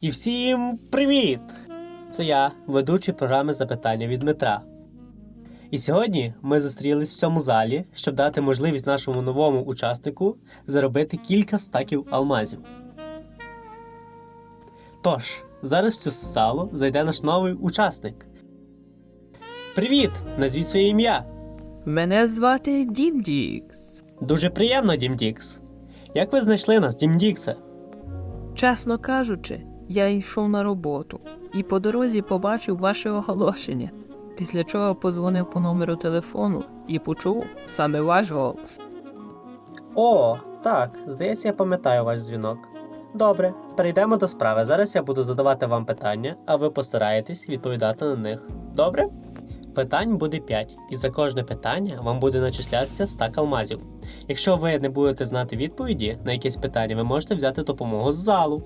І всім привіт! Це я, ведучий програми запитання від Дмитра. І сьогодні ми зустрілись в цьому залі, щоб дати можливість нашому новому учаснику заробити кілька стаків алмазів. Тож, зараз в цю залу зайде наш новий учасник. Привіт! Назвіть своє ім'я. Мене звати Дім Дікс. Дуже приємно, Дім Дікс. Як ви знайшли нас, Дім Діксе? Чесно кажучи, я йшов на роботу і по дорозі побачив ваше оголошення, після чого подзвонив по номеру телефону і почув саме ваш голос. О, так, здається, я пам'ятаю ваш дзвінок. Добре, перейдемо до справи. Зараз я буду задавати вам питання, а ви постараєтесь відповідати на них. Добре? Питань буде 5, і за кожне питання вам буде начислятися стак алмазів. Якщо ви не будете знати відповіді на якесь питання, ви можете взяти допомогу з залу.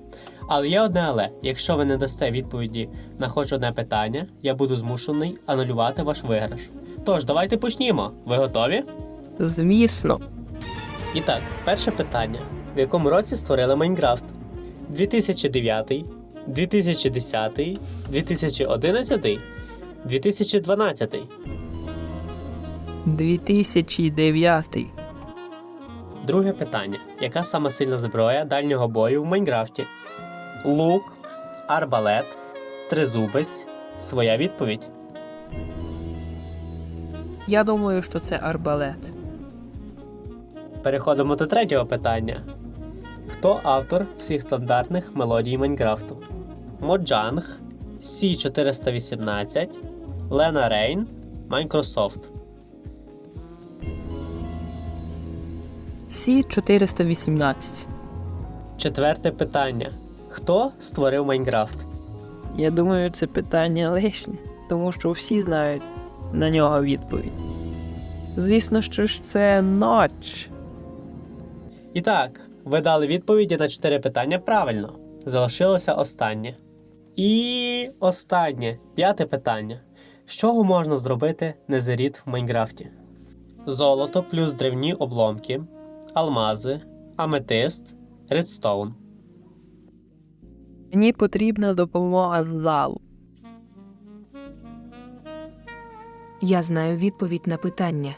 Але є одне але: якщо ви не дасте відповіді на хоч одне питання, я буду змушений анулювати ваш виграш. Тож, давайте почнімо. Ви готові? Звісно, І так, перше питання: в якому році створили Майнкрафт? 2009, 2010, 2011, 2012. 2009. Друге питання: яка сама сильна зброя дальнього бою в Майнкрафті? Лук, арбалет, тризубець. Своя відповідь. Я думаю, що це арбалет. Переходимо до третього питання. Хто автор всіх стандартних мелодій Майнкрафту? Моджанг, C418, Лена Рейн, Майкрософт. Сі 418. Четверте питання. Хто створив Майнкрафт? Я думаю, це питання лишнє, тому що всі знають на нього відповідь. Звісно, що ж це ноч. І так, ви дали відповіді на чотири питання правильно. Залишилося останнє. І останнє, п'яте питання. З чого можна зробити незеріт в Майнкрафті? Золото плюс древні обломки, алмази, аметист, редстоун. Мені потрібна допомога з залу. Я знаю відповідь на питання.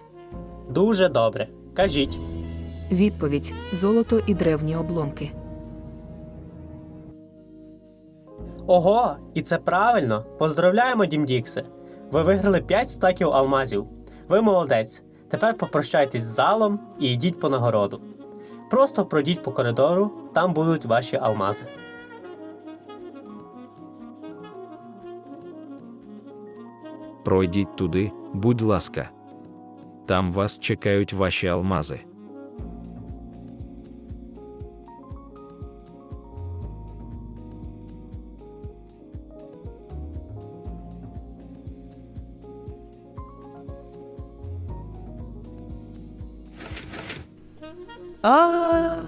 Дуже добре. Кажіть. Відповідь золото і древні обломки. Ого, і це правильно. Поздравляємо, Дім Діксе. Ви виграли 5 стаків алмазів. Ви молодець. Тепер попрощайтесь з залом і йдіть по нагороду. Просто пройдіть по коридору, там будуть ваші алмази. Пройдіть туди, будь ласка. Там вас чекають ваші алмази. А